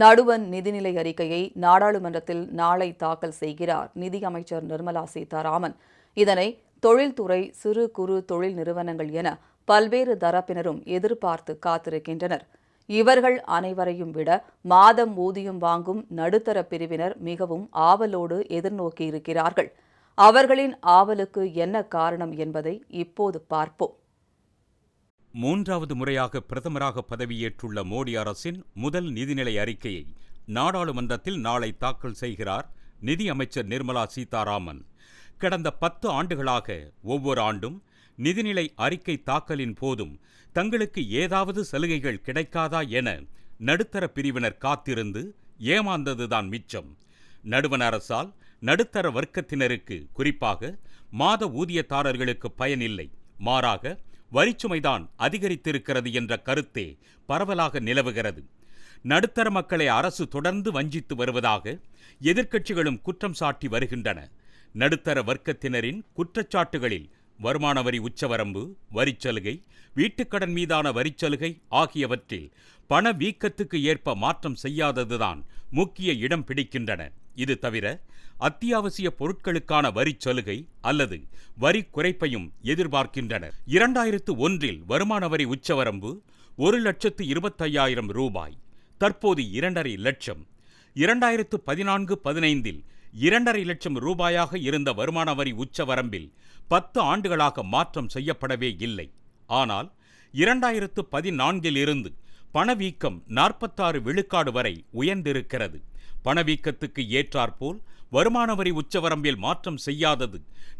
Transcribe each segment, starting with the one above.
நடுவன் நிதிநிலை அறிக்கையை நாடாளுமன்றத்தில் நாளை தாக்கல் செய்கிறார் நிதியமைச்சர் நிர்மலா சீதாராமன். இதனை தொழில்துறை சிறு குறு தொழில் நிறுவனங்கள் என பல்வேறு தரப்பினரும் எதிர்பார்த்து காத்திருக்கின்றனர். இவர்கள் அனைவரையும் விட மாதம் ஊதியம் வாங்கும் நடுத்தர பிரிவினர் மிகவும் ஆவலோடு எதிர்நோக்கியிருக்கிறார்கள். அவர்களின் ஆவலுக்கு என்ன காரணம் என்பதை இப்போது பார்ப்போம். மூன்றாவது முறையாக பிரதமராக பதவியேற்றுள்ள மோடி அரசின் முதல் நிதிநிலை அறிக்கையை நாடாளுமன்றத்தில் நாளை தாக்கல் செய்கிறார் நிதி அமைச்சர் நிர்மலா சீதாராமன். கடந்த பத்து ஆண்டுகளாக ஒவ்வொரு ஆண்டும் நிதிநிலை அறிக்கை தாக்கலின் போதும் தங்களுக்கு ஏதாவது சலுகைகள் கிடைக்காதா என நடுத்தர பிரிவினர் காத்திருந்து ஏமாந்ததுதான் மிச்சம். நடுவண் அரசால் நடுத்தர வர்க்கத்தினருக்கு குறிப்பாக மாத ஊதியதாரர்களுக்கு பயனில்லை. மாறாக வரிச்சுமைதான் அதிகரித்திருக்கிறது என்ற கருத்தே பரவலாக நிலவுகிறது. நடுத்தர மக்களை அரசு தொடர்ந்து வஞ்சித்து வருவதாக எதிர்க்கட்சிகளும் குற்றம் சாட்டி வருகின்றன. நடுத்தர வர்க்கத்தினரின் குற்றச்சாட்டுகளில் வருமான வரி உச்சவரம்பு வரிச்சலுகை வீட்டுக்கடன் மீதான வரிச்சலுகை ஆகியவற்றில் பண வீக்கத்துக்கு ஏற்ப மாற்றம் செய்யாததுதான் முக்கிய இடம் பிடிக்கின்றன. இது தவிர அத்தியாவசிய பொருட்களுக்கான வரிச் சலுகை அல்லது வரி குறைப்பையும் எதிர்பார்க்கின்றனர். இரண்டாயிரத்து ஒன்றில் வருமான வரி உச்சவரம்பு ஒரு லட்சத்து இருபத்தையாயிரம் ரூபாய் தற்போது இரண்டரை லட்சம். இரண்டாயிரத்து பதினான்கு பதினைந்தில் இரண்டரை லட்சம் ரூபாயாக இருந்த வருமான வரி உச்சவரம்பில் பத்து ஆண்டுகளாக மாற்றம் செய்யப்படவே இல்லை. ஆனால் இரண்டாயிரத்து பதினான்கில் இருந்து பணவீக்கம் நாற்பத்தாறு விழுக்காடு வரை உயர்ந்திருக்கிறது. பணவீக்கத்துக்கு ஏற்றாற்போல் வருமான வரி உச்சவரம்பில் மாற்றம் செய்யாதது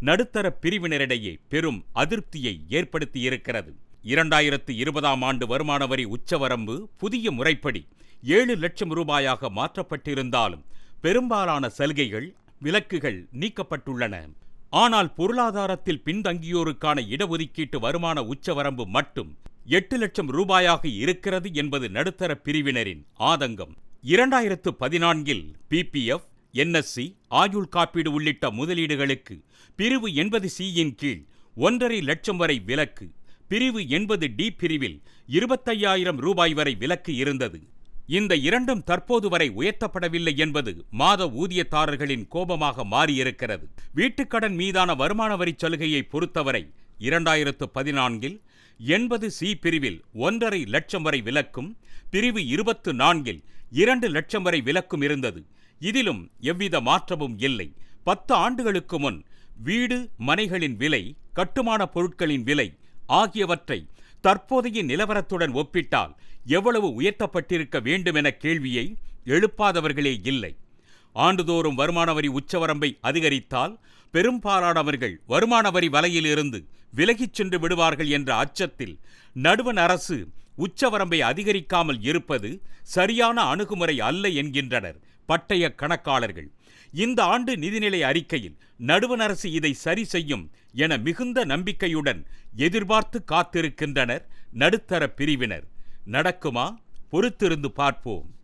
நடுத்தர பிரிவினரிடையே பெரும் அதிருப்தியை ஏற்படுத்தியிருக்கிறது. இரண்டாயிரத்து இருபதாம் ஆண்டு வருமான வரி உச்சவரம்பு புதிய முறைப்படி ஏழு லட்சம் ரூபாயாக மாற்றப்பட்டிருந்தாலும் பெரும்பாலான சலுகைகள் விலக்குகள் நீக்கப்பட்டுள்ளன. ஆனால் பொருளாதாரத்தில் பின்தங்கியோருக்கான இடஒதுக்கீட்டு வருமான உச்சவரம்பு மட்டும் எட்டு லட்சம் ரூபாயாக இருக்கிறது என்பது நடுத்தர பிரிவினரின் ஆதங்கம். இரண்டாயிரத்து பதினான்கில் பிபிஎஃப் என்எஸ்சி ஆயுள் காப்பீடு உள்ளிட்ட முதலீடுகளுக்கு பிரிவு எண்பது சியின் கீழ் ஒன்றரை லட்சம் வரை விலக்கு பிரிவு எண்பது டி பிரிவில் இருபத்தையாயிரம் ரூபாய் வரை விலக்கு இருந்தது. இந்த இரண்டும் தற்போது வரை உயர்த்தப்படவில்லை என்பது மாத ஊதியதாரர்களின் கோபமாக மாறியிருக்கிறது. வீட்டுக்கடன் மீதான வருமான வரி சலுகையை பொறுத்தவரை இரண்டாயிரத்து பதினான்கில் எண்பது சி பிரிவில் ஒன்றரை லட்சம் வரை விலக்கும் பிரிவு இருபத்து நான்கில் இரண்டு லட்சம் வரை விலக்கும் இருந்தது. இதிலும் எவ்வித மாற்றமும் இல்லை. பத்து ஆண்டுகளுக்கு முன் வீடு மனைகளின் விலை கட்டுமான பொருட்களின் விலை ஆகியவற்றை தற்போதைய நிலவரத்துடன் ஒப்பிட்டால் எவ்வளவு உயர்த்தப்பட்டிருக்க வேண்டும் என கேள்வியை எழுப்பாதவர்களே இல்லை. ஆண்டுதோறும் வருமான வரி உச்சவரம்பை அதிகரித்தால் பெரும்பாலானவர்கள் வருமான வரி வலையிலிருந்து விலகிச் சென்று விடுவார்கள் என்ற அச்சத்தில் நடுவண் அரசு உச்சவரம்பை அதிகரிக்காமல் இருப்பது சரியான அணுகுமுறை அல்ல என்கின்றனர் பட்டய கணக்காளர்கள். இந்த ஆண்டு நிதிநிலை அறிக்கையில் நடுவண் அரசு இதை சரி செய்யும் என மிகுந்த நம்பிக்கையுடன் எதிர்பார்த்து காத்திருக்கின்றனர் நடுத்தர பிரிவினர். நடக்குமா? பொறுத்திருந்து பார்ப்போம்.